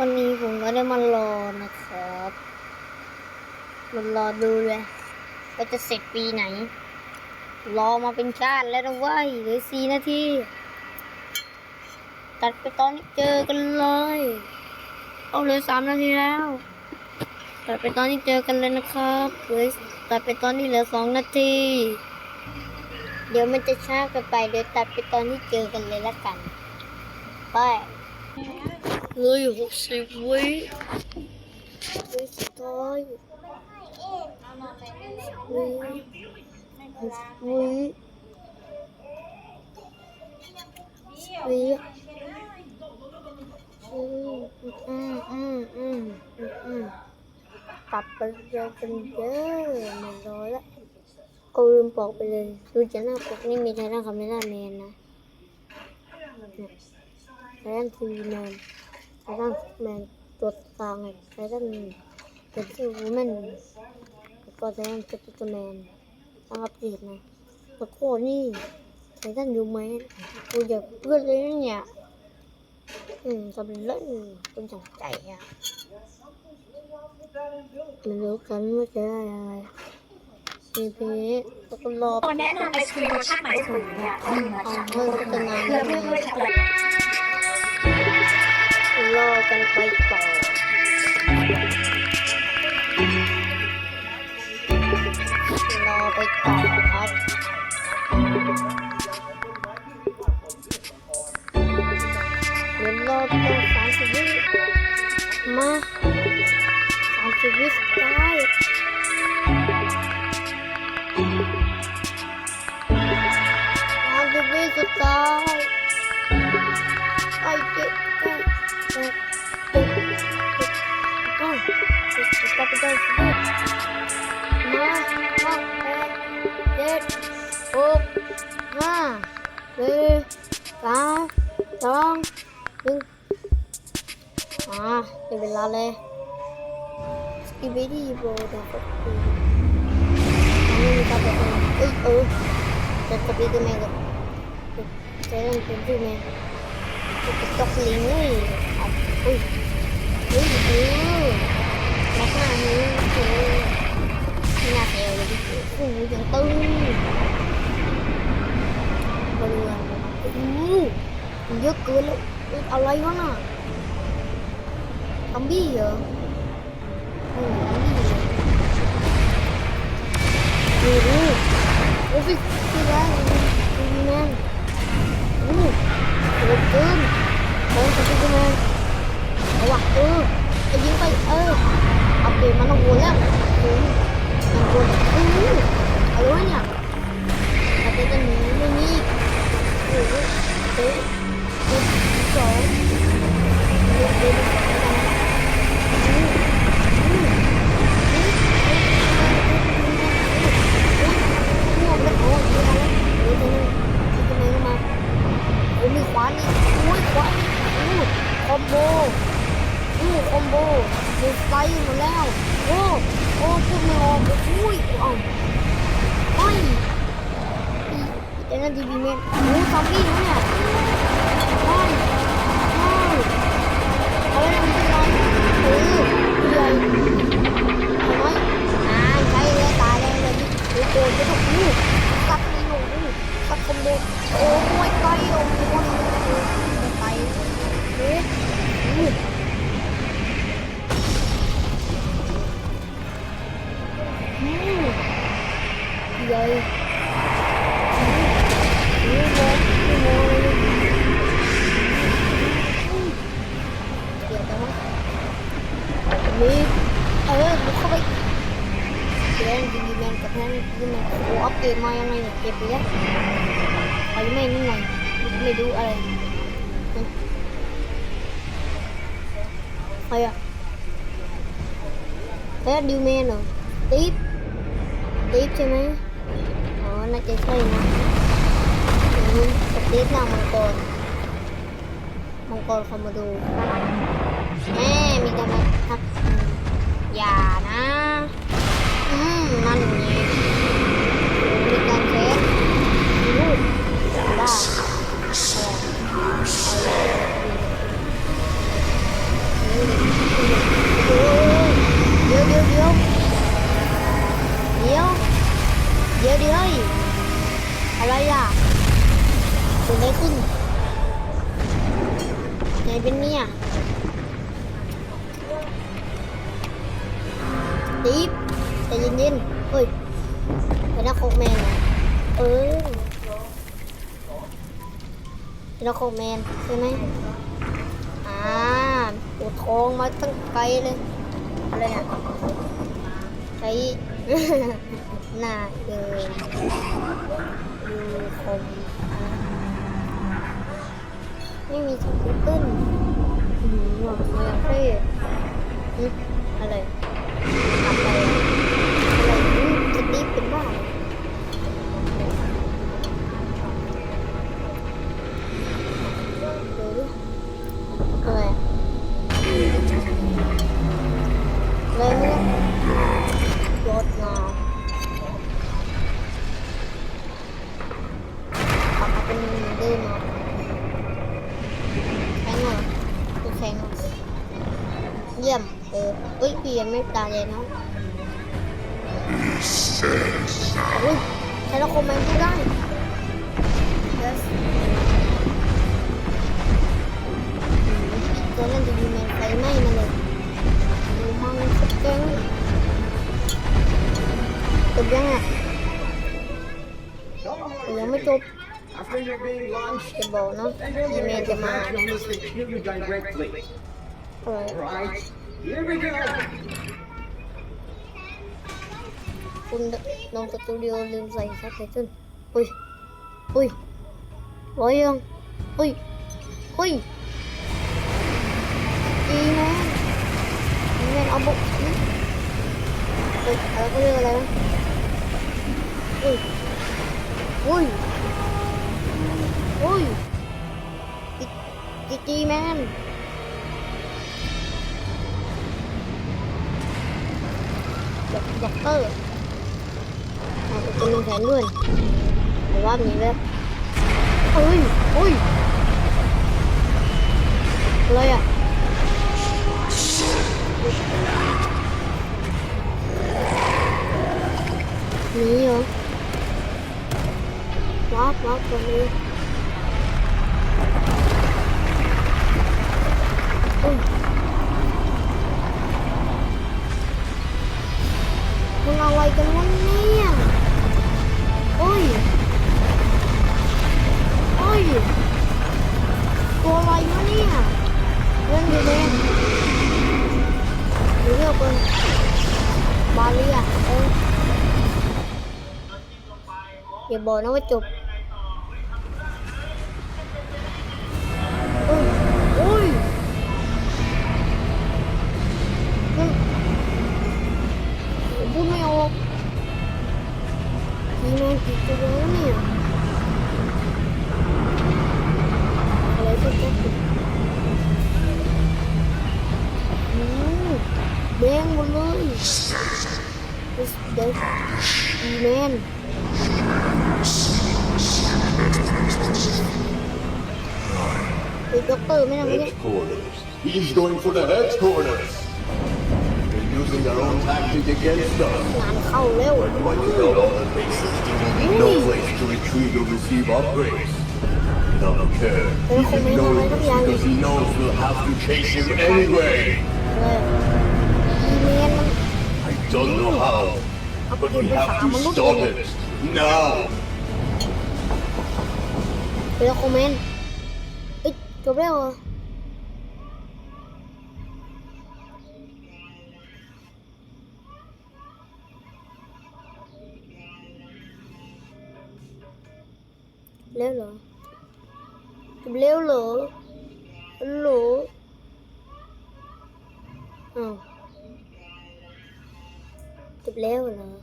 วันนี้ผมก็ได้มารอนะครับมารอดูเลยว่าจะเสร็จปีไหน รอมาเป็นชาติแล้วนะเว้ยเหลือสี่นาที ตัดไปตอนนี้เจอกันเลย เอาเหลือสามนาทีแล้ว ตัดไปตอนนี้เจอกันเลยนะครับเหลือตัดไปตอนนี้เหลือสองนาที เดี๋ยวมันจะช้ากินไป เดี๋ยวตัดไปตอนที่เจอกันเลยละกัน ไป เหลืออยู่หกสิบวิวิสุดท้ายวิหกวิวิอืมอืมอืมอืมอืมอืมตัดไปเจอกันเยอะไม่รอละเอาลืมบอกไปเลยดูจากหน้าปกนี่มีไททันคาเมล่าแมนนะเนี่ยไททันทีวีแมน ททันแมนตัวกลางเลยไททันเป็นชื่อวูแมนแล้วก็ไททันสปิเตอร์แมนต้องอัปเดตนะแล้วก็นี่ไททันยูแมนกูอยากเพื่อนเลยนะเนี่ยอืมทำเป็นเล่นเป็นจังใจอะไม่รู้กันว่าจะได้อะไรพีพีแล้วก็รอตัวแนะนำไอศครีมรสชาติใหม่ถุงเนี่ยหนึ่งละเอาชั้นเพิ่มพัฒนาเลือกด้วยด้วยช็อกโกแลต รอกันไปต่อรอไปต่อครับเดี๋ยวรอไปสามสิบวิมาสามสิบวิสุดท้ายสามสิบวิสุดท้าย ไปต่อสิบวิมาห้าแปดเจ็ดหกห้าสี่สามสองหนึ่งอ่าเป็นเวลาเลยสกิบิดี้โบดฟต์อันนี้มีการแบบเอ้ยเออจะสปีดแมกับจะเล่นเป็นชื่อแมจะเป็นตกลิงเลยอุ้ยเฮ้ย ม็กหน้านี้เออหน้าเอวเลยโอ้โหยังตึงบริเวณโอ้มันเยอะเกินแล้วเอ้ยอะไรวะน่ะซอมบี้เหรอโอ้โหซอมบี้เหรอโอ้โหโอ้ยพี่แรงพี่แมนโอ้โหเกินโอ้ยพี่แมนเอาวะ เดตมันต้องวนแล้วอ้ยมันวนโอ้โหอะไรวะเนี่ยอัปเดตกันหนีไม่มีโอ้โหเอ๊ะเอ๊ะสองเอ๊ะ เจนดีบีเมนโอ้ซอมบี้เนี่ยโอ้ยโอ้ยเอาไว้ทำอะไรเออใหญ่น้อยอ่าใช้เลยตายเลยเลยโอ้โหไม่ต้องอู้ตัดไม่ลงอู้ตัดคอมโบโอ้ยไกลโอ้โหไปเอ๊ะอืมใหญ่นี่ นี่เออบุกเข้าไปแดงดีแมนกับแมนดีแมนโอ้อัปเดตมายังไงเนี่ยเก็บไปแล้วไปไม่นี่ไงไม่ดูอะไรใครอะเฮ้ยดิวแมนเหรอติ๊บติ๊บใช่ไหมอ๋อน่าจะใช่นะสตีฟนางมังกรมังกรคอมโมโดแม่มีแต่มา ครับ อย่านะ อืมนั่นไงมีการเทสลูกบ้าเดี๋วเดี๋ยวเดี๋ยวเดี๋ยวเดี๋ยวเดี๋ยวอะไรอะเกิดอะไรขึ้นไหนเป็นเนี่ย ดีฟใจเย็นๆเฮ้ยเป็นนักโคกแมนเหรอเออเป็นนักโคกแมนใช่ไหมอ่าปวดท้องมาตั้งไกลเลยอะไรเนี่ยใช้หน้าเกินดูคมอะไม่มีสกูตเติ้ลอืมหวังมาเท่อืมอะไร อะไรอะไรอืมสตีฟเป็นบ้า อ้ยพี่ยังไม่ตายเลยเนาะอุ้ยใช้ละคมมันพูดได้ yes ตัวนั้นจะยิงแมนไฟไหม้มาเลยดูมังสุดเก่งจบยังอะยังไม่จบ After you're being launched, จะบอกเนาะ then อี you'll เม be ล able จะ to มา match on this thing to you directly. เออ Right? Here we go. คุณลงสตูดิโอลืมใส่ซับไตเติ้ล เอาบุกนี่เฮ้ยอะไรก็เรียกอะไรนแมนด็อกด็อกเตอร์เอาไปเป็นลงแขนด้วยแต่ว่ามีแล้วเฮ้ยเฮ้ยอะไรอะนีเหรอวับวับตรงนี้เฮ้ยมึงเอาอะไรกันวะเนี่ย ยตัวอะไรวะเนี่ยเล่นดีเลยดูเรียกเป็นบาเลียเอออย่าบอกนะว่าจบ แดงหมดเลย This dead man ไอ้ด็อกเตอร์ไม่ทำไม่ได้ Headquarters. He's going for the headquarters. They're using their own tactic against us. งานเข้าเร็ว Like to build all the bases, there will be no place to retrieve or receive upgrades. He doesn't care. He's ignoring us because he knows we'll have to chase him anyway. Don't know how, เอาไป but กิน we ไป have สาม to มนุษย์ stop เลย it. Now! เดี๋ยวคอมเมนต์เอ้ยจบแล้วเหรอเร็วเหรอจบเร็วเหรอฮัลโหลอ้าวจบ แล้วเหรอ